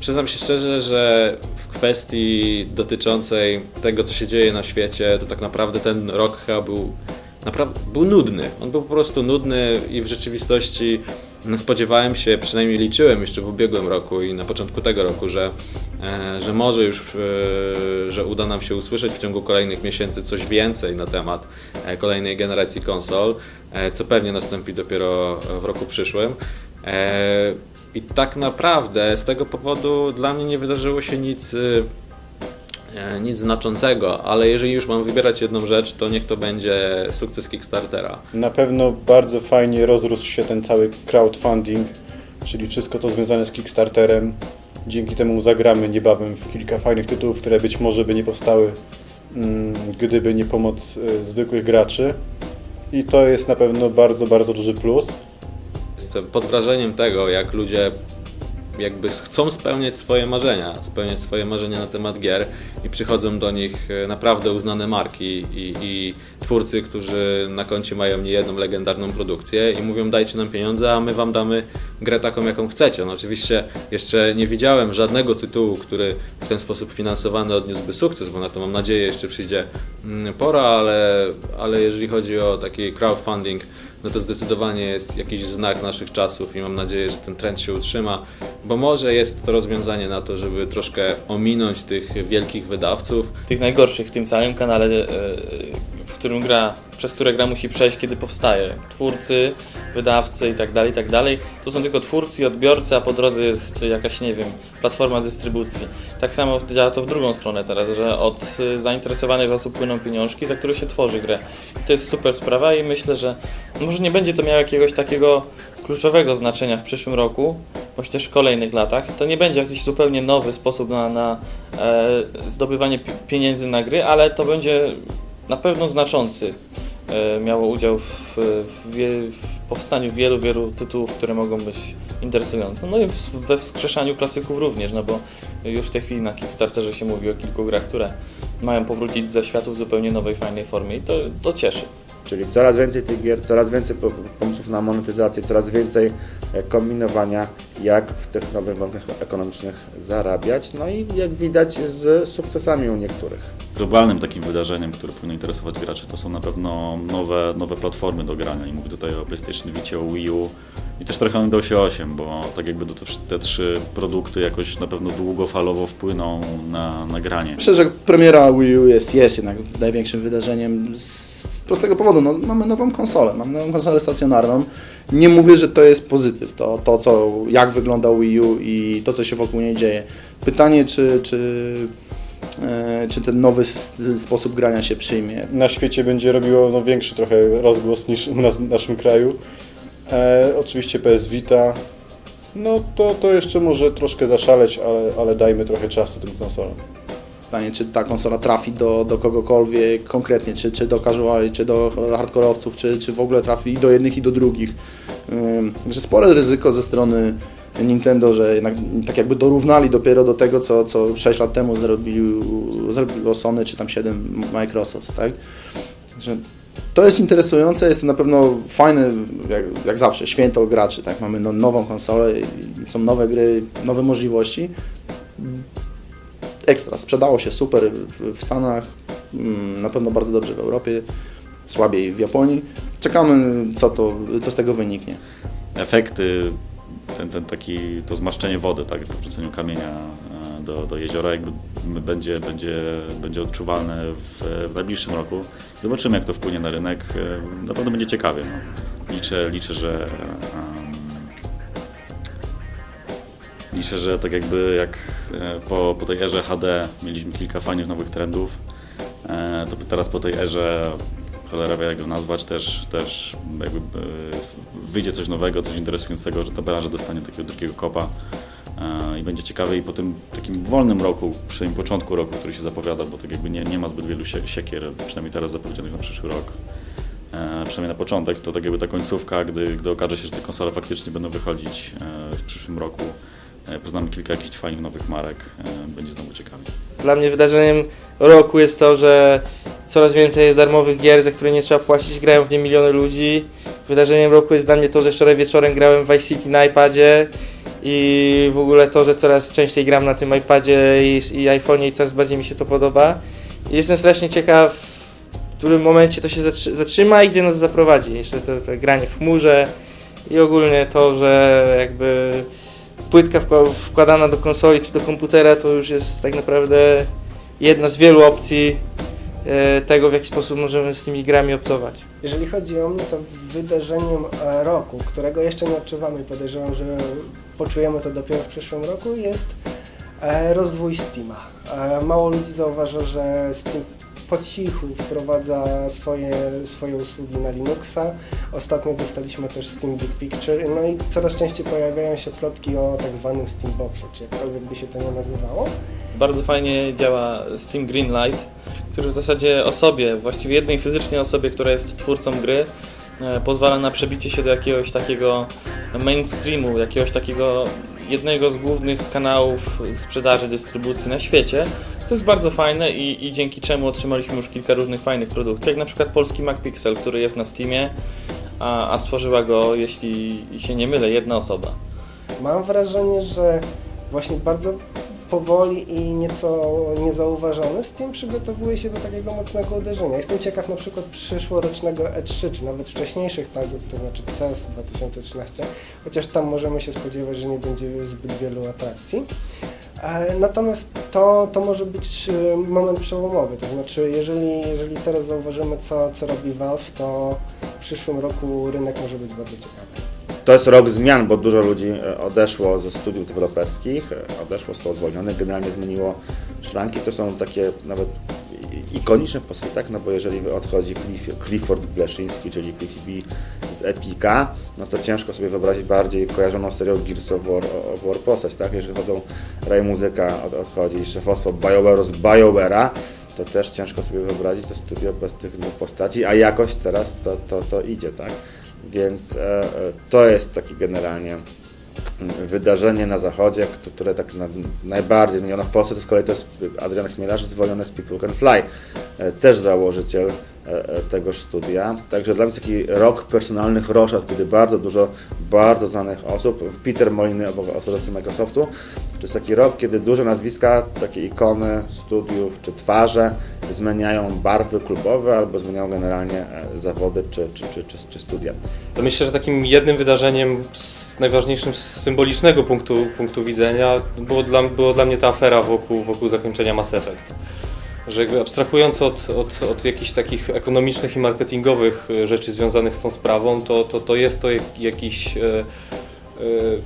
Przyznam się szczerze, że w kwestii dotyczącej tego, co się dzieje na świecie, to tak naprawdę ten rok chyba był, był nudny. On był po prostu nudny i w rzeczywistości no, spodziewałem się, przynajmniej liczyłem jeszcze w ubiegłym roku i na początku tego roku, że, e, że może już, e, że uda nam się usłyszeć w ciągu kolejnych miesięcy coś więcej na temat e, kolejnej generacji konsol, co pewnie nastąpi dopiero w roku przyszłym. I tak naprawdę z tego powodu dla mnie nie wydarzyło się nic, y, e, nic znaczącego, ale jeżeli już mam wybierać jedną rzecz, to niech to będzie sukces Kickstartera. Na pewno bardzo fajnie rozrósł się ten cały crowdfunding, czyli wszystko to związane z Kickstarterem. Dzięki temu zagramy niebawem w kilka fajnych tytułów, które być może by nie powstały, mm, gdyby nie pomoc y, zwykłych graczy. I to jest na pewno bardzo, bardzo duży plus. Jestem pod wrażeniem tego, jak ludzie jakby chcą spełniać swoje marzenia, spełniać swoje marzenia na temat gier i przychodzą do nich e, naprawdę uznane marki i, i twórcy, którzy na koncie mają niejedną legendarną produkcję i mówią dajcie nam pieniądze, a my wam damy grę taką, jaką chcecie. No oczywiście jeszcze nie widziałem żadnego tytułu, który w ten sposób finansowany odniósłby sukces, bo na to mam nadzieję jeszcze przyjdzie mm, pora, ale, ale jeżeli chodzi o taki crowdfunding, no to zdecydowanie jest jakiś znak naszych czasów i mam nadzieję, że ten trend się utrzyma, bo może jest to rozwiązanie na to, żeby troszkę ominąć tych wielkich wydawców. tych najgorszych w tym całym kanale, e, którym gra, przez które gra musi przejść, kiedy powstaje. Twórcy, wydawcy i tak dalej, i tak. To są tylko twórcy i odbiorcy, a po drodze jest jakaś, nie wiem, platforma dystrybucji. Tak samo działa to w drugą stronę teraz, że od e, zainteresowanych osób płyną pieniążki, za które się tworzy grę. I to jest super sprawa i myślę, że może nie będzie to miało jakiegoś takiego kluczowego znaczenia w przyszłym roku, bądź też w kolejnych latach. To nie będzie jakiś zupełnie nowy sposób na, na e, zdobywanie pi- pieniędzy na gry, ale to będzie na pewno znaczący. E, miało udział w, w, w powstaniu wielu, wielu tytułów, które mogą być interesujące. No i we wskrzeszaniu klasyków również, no bo już w tej chwili na Kickstarterze się mówi o kilku grach, które mają powrócić ze światu w zupełnie nowej, fajnej formie i to, to cieszy. Czyli coraz więcej tych gier, coraz więcej po- pomysłów na monetyzację, coraz więcej e, kombinowania, jak w tych nowych warunkach ekonomicznych zarabiać. No i jak widać z sukcesami u niektórych. Globalnym takim wydarzeniem, które powinno interesować graczy, to są na pewno nowe, nowe platformy do grania. I mówię tutaj o PlayStation Vicie, o Wii U i też trochę o Windowsie 8, bo tak jakby to, te trzy produkty jakoś na pewno długofalowo wpłyną na, na granie. Myślę, że premiera Wii U jest, jest jednak największym wydarzeniem z prostego powodu. No, mamy nową konsolę, mamy nową konsolę stacjonarną. Nie mówię, że to jest pozytyw, to, to co, jak wygląda Wii U i to, co się wokół niej dzieje. Pytanie, czy, czy, czy ten nowy sposób grania się przyjmie. Na świecie będzie robiło no, większy trochę rozgłos niż u nas w naszym kraju. E, oczywiście PS Vita. No to, to jeszcze może troszkę zaszaleć, ale, ale dajmy trochę czasu tym konsolom. Pytanie, czy ta konsola trafi do, do kogokolwiek konkretnie, czy, czy do casuali, czy do hardkorowców, czy, czy w ogóle trafi i do jednych i do drugich. Ym, Że spore ryzyko ze strony Nintendo, że jednak tak jakby dorównali dopiero do tego, co, co 6 lat temu zrobił, zrobiło Sony, czy tam 7 Microsoft, tak? Że to jest interesujące, jest to na pewno fajne, jak, jak zawsze, święto graczy, tak? Mamy no, nową konsolę, są nowe gry, nowe możliwości ekstra. Sprzedało się super w, w Stanach, mm, na pewno bardzo dobrze w Europie, słabiej w Japonii. Czekamy, co, to, co z tego wyniknie. Efekty, ten, ten taki, to zmaszczenie wody, tak, po wrzuceniu kamienia e, do, do jeziora, jakby będzie, będzie, będzie odczuwalne w, w najbliższym roku. Zobaczymy, jak to wpłynie na rynek. E, Na pewno będzie ciekawie. No. Liczę, liczę, że em, liczę, że tak jakby jak e, po, po tej erze HD mieliśmy kilka fajnych nowych trendów, e, to teraz po tej erze cholera jak go nazwać, też, też jakby e, wyjdzie coś nowego, coś interesującego, że ta branża dostanie takiego drugiego kopa e, i będzie ciekawe i po tym takim wolnym roku, przynajmniej początku roku, który się zapowiada, bo tak jakby nie, nie ma zbyt wielu sie- siekier, przynajmniej teraz zapowiedzianych na przyszły rok, e, przynajmniej na początek, to tak jakby ta końcówka, gdy, gdy okaże się, że te konsole faktycznie będą wychodzić w przyszłym roku, poznamy kilka jakichś fajnych nowych marek, będzie znowu ciekawie. Dla mnie wydarzeniem roku jest to, że coraz więcej jest darmowych gier, za które nie trzeba płacić, grają w nie miliony ludzi. Wydarzeniem roku jest dla mnie to, że wczoraj wieczorem grałem w Vice City na iPadzie i w ogóle to, że coraz częściej gram na tym iPadzie i, i iPhone'ie i coraz bardziej mi się to podoba. I jestem strasznie ciekaw, w którym momencie to się zatrzy- zatrzyma i gdzie nas zaprowadzi. Jeszcze to, to granie w chmurze i ogólnie to, że jakby płytka wkła- wkładana do konsoli czy do komputera to już jest tak naprawdę jedna z wielu opcji tego, w jaki sposób możemy z tymi grami obcować. Jeżeli chodzi o mnie, to wydarzeniem e, roku, którego jeszcze nie odczuwamy i podejrzewam, że poczujemy to dopiero w przyszłym roku, jest e, rozwój Steama. E, Mało ludzi zauważa, że Steam po cichu wprowadza swoje, swoje usługi na Linuxa. Ostatnio dostaliśmy też Steam Big Picture, no i coraz częściej pojawiają się plotki o tak zwanym Steamboxie, czy jakkolwiek by się to nie nazywało. Bardzo fajnie działa Steam Greenlight, który w zasadzie osobie, właściwie jednej fizycznie osobie, która jest twórcą gry, e, pozwala na przebicie się do jakiegoś takiego mainstreamu, jakiegoś takiego jednego z głównych kanałów sprzedaży, dystrybucji na świecie, co jest bardzo fajne i, i dzięki czemu otrzymaliśmy już kilka różnych fajnych produkcji, jak na przykład polski MacPixel, który jest na Steamie, a, a stworzyła go, jeśli się nie mylę, jedna osoba. Mam wrażenie, że właśnie bardzo powoli i nieco niezauważony Steam przygotowuje się do takiego mocnego uderzenia. Jestem ciekaw na przykład przyszłorocznego E3, czy nawet wcześniejszych targów, to znaczy CES 2013, chociaż tam możemy się spodziewać, że nie będzie zbyt wielu atrakcji. E, Natomiast to, to może być e, moment przełomowy, to znaczy jeżeli, jeżeli teraz zauważymy co, co robi Valve, to w przyszłym roku rynek może być bardzo ciekawy. To jest rok zmian, bo dużo ludzi e, odeszło ze studiów deweloperskich, e, odeszło, zostało zwolnionych, generalnie zmieniło szranki. To są takie nawet ikoniczne postacie, tak? No bo jeżeli odchodzi Cliff, Clifford Bleszyński, czyli Cliffy B z Epika, no to ciężko sobie wyobrazić bardziej kojarzoną serią Gears of War, of War postać, tak? Jeżeli chodzą Ray Muzyka od, odchodzi, szefostwo BioWare'u z BioWare'a, to też ciężko sobie wyobrazić to studio bez tych dwóch postaci, a jakoś teraz to, to, to idzie, tak? Więc e, to jest takie generalnie mm, wydarzenie na zachodzie, które tak na, najbardziej zmieniono w Polsce, to z kolei to jest Adrian Chmielarz zwolniony z People Can Fly, e, też założyciel tegoż studia. Także dla mnie taki rok personalnych roszad, kiedy bardzo dużo bardzo znanych osób, Peter Moliny z Microsoftu, to jest taki rok, kiedy duże nazwiska, takie ikony studiów czy twarze zmieniają barwy klubowe albo zmieniają generalnie e, zawody czy, czy, czy, czy, czy studia. Myślę, że takim jednym wydarzeniem z najważniejszym z symbolicznego punktu, punktu widzenia było dla, było dla mnie ta afera wokół, wokół zakończenia Mass Effect. Że jakby abstrahując od, od, od jakichś takich ekonomicznych i marketingowych e, rzeczy związanych z tą sprawą, to, to, to jest to jak, jakiś e, e,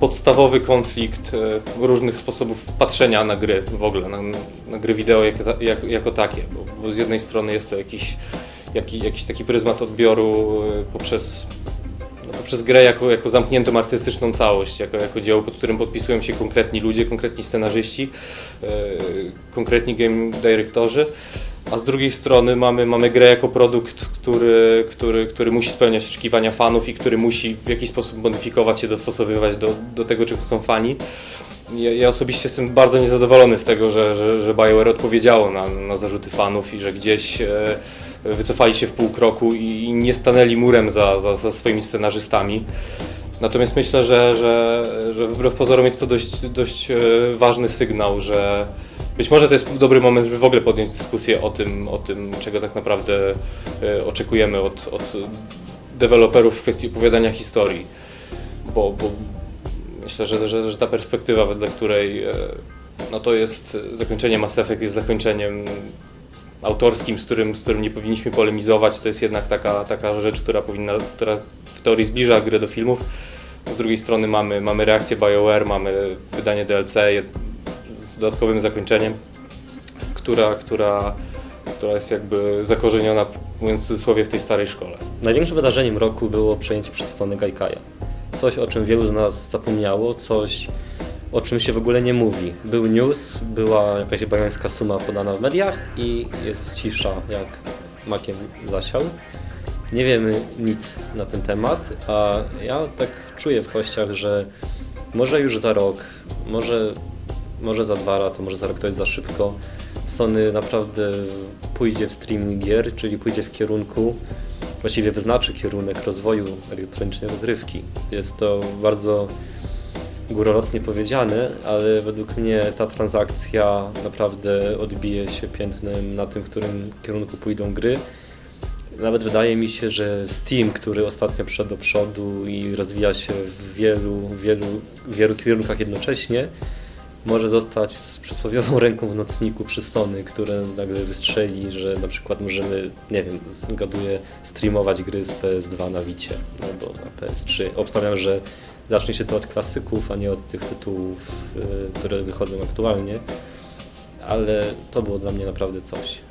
podstawowy konflikt różnych sposobów patrzenia na gry w ogóle, na, na gry wideo jako, jak, jako takie. Bo, bo z jednej strony jest to jakiś, jaki, jakiś taki pryzmat odbioru poprzez poprzez grę jako, jako zamkniętą artystyczną całość, jako, jako dzieło, pod którym podpisują się konkretni ludzie, konkretni scenarzyści, e, konkretni game dyrektorzy, a z drugiej strony mamy, mamy grę jako produkt, który, który, który musi spełniać oczekiwania fanów i który musi w jakiś sposób modyfikować się, dostosowywać do, do tego, czego chcą fani. Ja, ja osobiście jestem bardzo niezadowolony z tego, że, że, że BioWare odpowiedziało na, na zarzuty fanów i że gdzieś e, wycofali się w pół kroku i, nie stanęli murem za, za, za swoimi scenarzystami. Natomiast myślę, że, że, że wbrew pozorom jest to dość, dość e, ważny sygnał, że być może to jest dobry moment, żeby w ogóle podjąć dyskusję o tym, o tym czego tak naprawdę e, oczekujemy od, od deweloperów w kwestii opowiadania historii. Bo, bo myślę, że, że, że ta perspektywa, wedle której e, no to jest zakończenie Mass Effect jest zakończeniem autorskim, z którym, z którym nie powinniśmy polemizować. To jest jednak taka, taka rzecz, która powinna, która w teorii zbliża grę do filmów. Z drugiej strony mamy, mamy reakcję BioWare, mamy wydanie DLC z dodatkowym zakończeniem, która, która, która jest jakby zakorzeniona, mówiąc w cudzysłowie, w tej starej szkole. Największym wydarzeniem roku było przejęcie przez Sony Gaikaja. Coś, o czym wielu z nas zapomniało, coś, o czym się w ogóle nie mówi. Był news, była jakaś bajońska suma podana w mediach i jest cisza, jak makiem zasiał. Nie wiemy nic na ten temat, a ja tak czuję w kościach, że może już za rok, może, może za dwa lata, może za rok to jest za szybko. Sony naprawdę pójdzie w streaming gier, czyli pójdzie w kierunku właściwie wyznaczy kierunek rozwoju elektronicznej rozrywki. Jest to bardzo górolotnie powiedziane, ale według mnie ta transakcja naprawdę odbije się piętnem na tym, w którym kierunku pójdą gry. Nawet wydaje mi się, że Steam, który ostatnio wszedł do przodu i rozwija się w wielu, wielu, wielu kierunkach jednocześnie, może zostać z przysłowiową ręką w nocniku przy Sony, które nagle wystrzeli, że na przykład możemy, nie wiem, zgaduję, streamować gry z PS2 na Wicie albo na PS3. Obstawiam, że zacznie się to od klasyków, a nie od tych tytułów, y, które wychodzą aktualnie, ale to było dla mnie naprawdę coś.